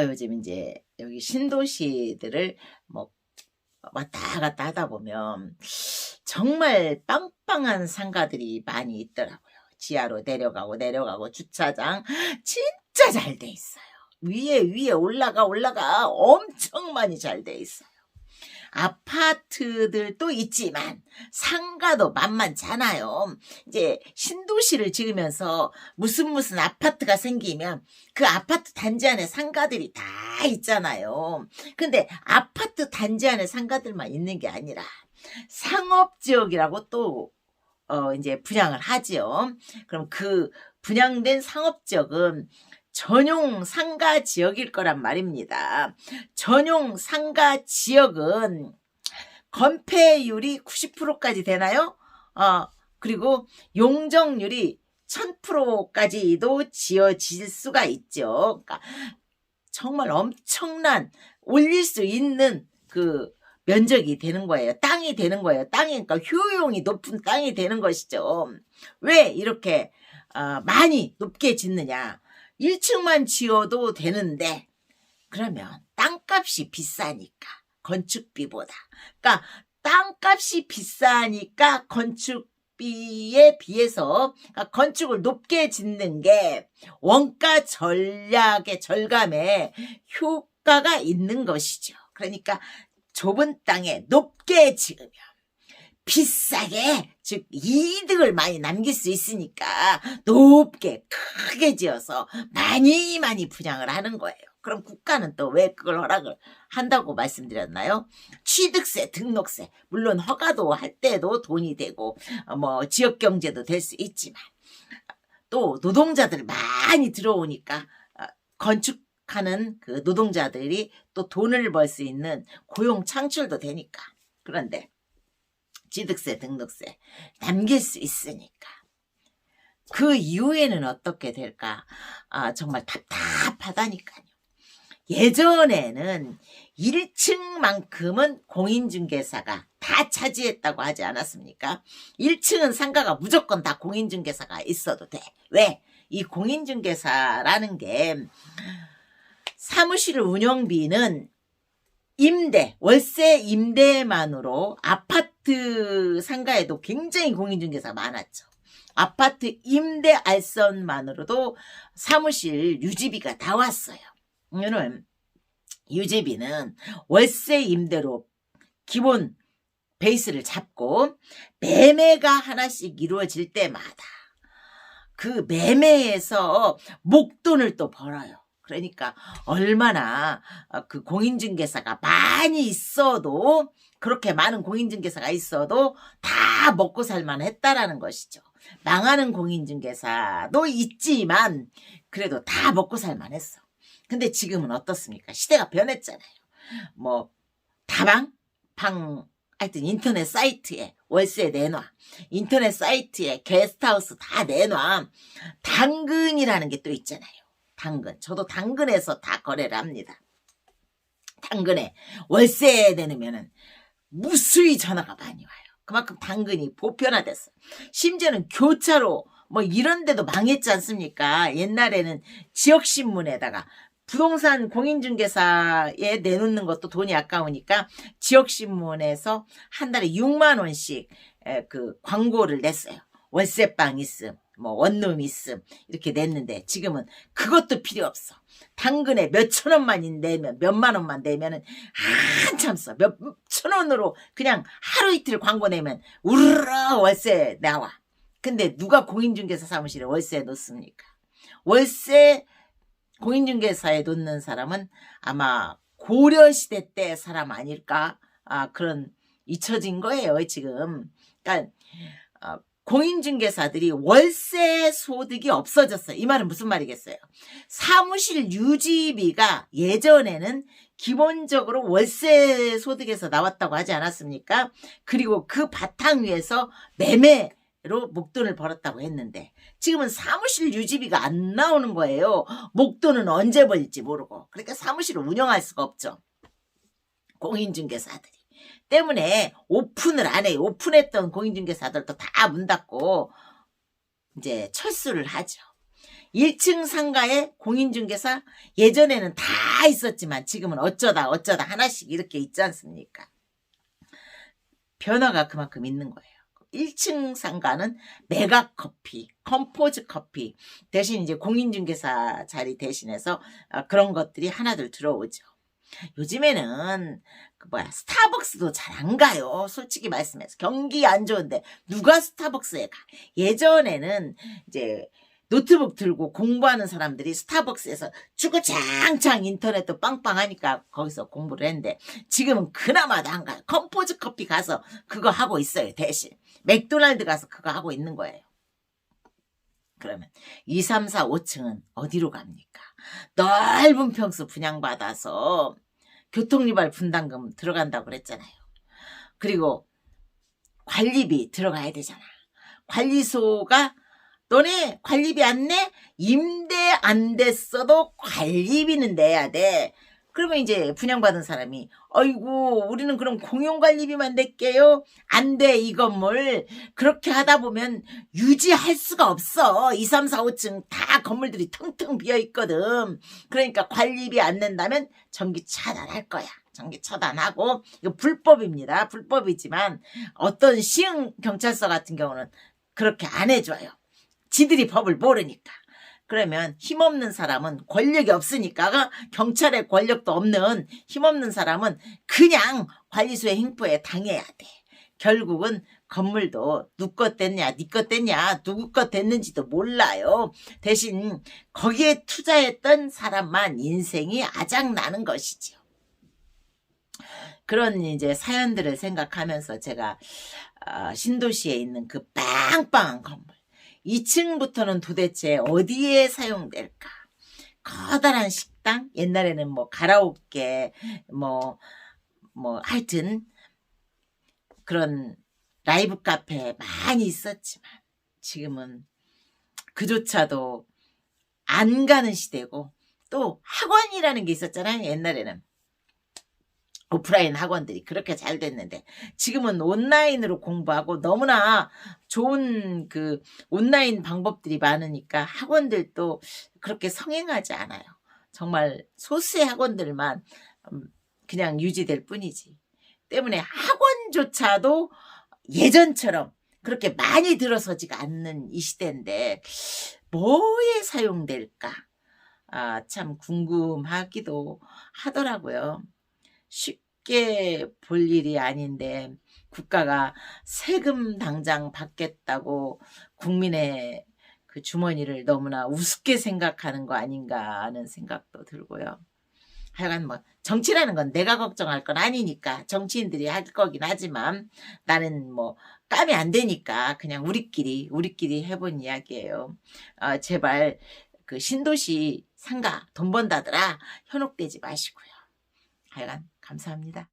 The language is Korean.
제가 요즘 이제 여기 신도시들을 뭐 왔다 갔다 하다 보면 정말 빵빵한 상가들이 많이 있더라고요. 지하로 내려가고 내려가고 주차장 진짜 잘 돼 있어요. 위에 위에 올라가 올라가 엄청 많이 잘 돼 있어요. 아파트들도 있지만 상가도 만만찮아요. 이제 신도시를 지으면서 무슨 무슨 아파트가 생기면 그 아파트 단지 안에 상가들이 다 있잖아요. 근데 아파트 단지 안에 상가들만 있는 게 아니라 상업 지역이라고 또 어, 이제 분양을 하지요. 그럼 그 분양된 상업 지역은 전용 상가 지역일 거란 말입니다. 전용 상가 지역은 건폐율이 90%까지 되나요? 어, 그리고 용적률이 1000%까지도 지어질 수가 있죠. 그러니까 정말 엄청난 올릴 수 있는 그 면적이 되는 거예요. 땅이 되는 거예요. 땅이 그러니까 효용이 높은 땅이 되는 것이죠. 왜 이렇게 어, 많이 높게 짓느냐? 1층만 지어도 되는데 그러면 땅값이 비싸니까 건축비보다 그러니까 땅값이 비싸니까 건축비에 비해서 그러니까 건축을 높게 짓는 게 원가 전략의 절감에 효과가 있는 것이죠. 그러니까 좁은 땅에 높게 지으면 비싸게 즉 이득을 많이 남길 수 있으니까 높게 크게 지어서 많이 많이 분양을 하는 거예요. 그럼 국가는 또 왜 그걸 허락을 한다고 말씀드렸나요? 취득세, 등록세, 물론 허가도 할 때도 돈이 되고 어, 뭐 지역 경제도 될 수 있지만 또 노동자들 많이 들어오니까 어, 건축하는 그 노동자들이 또 돈을 벌 수 있는 고용 창출도 되니까 그런데 취득세, 등록세 남길 수 있으니까. 그 이후에는 어떻게 될까? 아, 정말 답답하다니까요. 예전에는 1층만큼은 공인중개사가 다 차지했다고 하지 않았습니까? 1층은 상가가 무조건 다 공인중개사가 있어도 돼. 왜? 이 공인중개사라는 게 사무실 운영비는 임대, 월세 임대만으로 아파트 상가에도 굉장히 공인중개사 많았죠. 아파트 임대 알선만으로도 사무실 유지비가 다 왔어요. 이거는 유지비는 월세 임대로 기본 베이스를 잡고 매매가 하나씩 이루어질 때마다 그 매매에서 목돈을 또 벌어요. 그러니까 얼마나 어, 그 공인중개사가 많이 있어도 그렇게 많은 공인중개사가 있어도 다 먹고 살만 했다라는 것이죠. 망하는 공인중개사도 있지만 그래도 다 먹고 살만 했어. 근데 지금은 어떻습니까? 시대가 변했잖아요. 뭐 다방, 방, 하여튼 인터넷 사이트에 월세 내놔. 인터넷 사이트에 게스트하우스 다 내놔. 당근이라는 게 또 있잖아요. 당근. 저도 당근에서 다 거래를 합니다. 당근에 월세 내놓으면은 무수히 전화가 많이 와요. 그만큼 당근이 보편화됐어. 심지어는 교차로 뭐 이런 데도 망했지 않습니까? 옛날에는 지역신문에다가 부동산 공인중개사에 내놓는 것도 돈이 아까우니까 지역신문에서 한 달에 6만 원씩 그 광고를 냈어요. 월세방 있음, 뭐 원룸 있음 이렇게 냈는데 지금은 그것도 필요 없어. 당근에 몇천 원만 내면 몇만 원만 내면은 한참 써. 몇 천 원으로 그냥 하루 이틀 광고 내면 우르르 월세 나와. 근데 누가 공인중개사 사무실에 월세에 놓습니까? 월세 공인중개사에 놓는 사람은 아마 고려시대 때 사람 아닐까? 아, 그런 잊혀진 거예요, 지금. 그러니까, 어, 공인중개사들이 월세 소득이 없어졌어요. 이 말은 무슨 말이겠어요? 사무실 유지비가 예전에는 기본적으로 월세 소득에서 나왔다고 하지 않았습니까? 그리고 그 바탕 위에서 매매 로 목돈을 벌었다고 했는데 지금은 사무실 유지비가 안 나오는 거예요. 목돈은 언제 벌지 모르고. 그러니까 사무실을 운영할 수가 없죠. 공인중개사들이. 때문에 오픈을 안 해요. 오픈했던 공인중개사들도 다 문 닫고 이제 철수를 하죠. 1층 상가에 공인중개사 예전에는 다 있었지만 지금은 어쩌다 어쩌다 하나씩 이렇게 있지 않습니까? 변화가 그만큼 있는 거예요. 1층 상가는 메가 커피, 컴포즈 커피 대신 이제 공인중개사 자리 대신해서 아, 그런 것들이 하나둘 들어오죠. 요즘에는 그 뭐야 스타벅스도 잘 안 가요. 솔직히 말씀해서 경기 안 좋은데 누가 스타벅스에 가? 예전에는 이제 노트북 들고 공부하는 사람들이 스타벅스에서 주구장창 인터넷도 빵빵하니까 거기서 공부를 했는데 지금은 그나마 도 안 가요. 컴포즈 커피 가서 그거 하고 있어요. 대신 맥도날드 가서 그거 하고 있는 거예요. 그러면 2, 3, 4, 5층은 어디로 갑니까? 넓은 평수 분양받아서 교통리발 분담금 들어간다고 그랬잖아요. 그리고 관리비 들어가야 되잖아. 관리소가 너네 관리비 안 내? 임대 안 됐어도 관리비는 내야 돼. 그러면 이제 분양받은 사람이 아이고 우리는 그럼 공용관리비만 낼게요. 안 돼 이 건물. 그렇게 하다 보면 유지할 수가 없어. 2, 3, 4, 5층 다 건물들이 텅텅 비어 있거든. 그러니까 관리비 안 낸다면 전기 차단할 거야. 전기 차단하고 이거 불법입니다. 불법이지만 어떤 시흥 경찰서 같은 경우는 그렇게 안 해줘요. 지들이 법을 모르니까. 그러면 힘없는 사람은 권력이 없으니까 경찰의 권력도 없는 힘없는 사람은 그냥 관리소의 행포에 당해야 돼. 결국은 건물도 누것 됐냐, 니것 됐냐, 누구 것 됐는지도 몰라요. 대신 거기에 투자했던 사람만 인생이 아작나는 것이지요. 그런 이제 사연들을 생각하면서 제가 어, 신도시에 있는 그 빵빵한 건물 2층부터는 도대체 어디에 사용될까? 커다란 식당? 옛날에는 뭐 가라오케, 뭐, 뭐, 하여튼, 그런 라이브 카페 많이 있었지만, 지금은 그조차도 안 가는 시대고, 또 학원이라는 게 있었잖아요, 옛날에는. 오프라인 학원들이 그렇게 잘 됐는데 지금은 온라인으로 공부하고 너무나 좋은 그 온라인 방법들이 많으니까 학원들도 그렇게 성행하지 않아요. 정말 소수의 학원들만 음, 그냥 유지될 뿐이지. 때문에 학원조차도 예전처럼 그렇게 많이 들어서지가 않는 이 시대인데 뭐에 사용될까? 아, 참 궁금하기도 하더라고요. 쉽게 볼 일이 아닌데 국가가 세금 당장 받겠다고 국민의 그 주머니를 너무나 우습게 생각하는 거 아닌가 하는 생각도 들고요. 하여간 뭐 정치라는 건 내가 걱정할 건 아니니까 정치인들이 할 거긴 하지만 나는 뭐 까면 안 되니까 그냥 우리끼리 우리끼리 해본 이야기예요. 어, 제발 그 신도시 상가 돈 번다더라 현혹되지 마시고요. 하여간 감사합니다.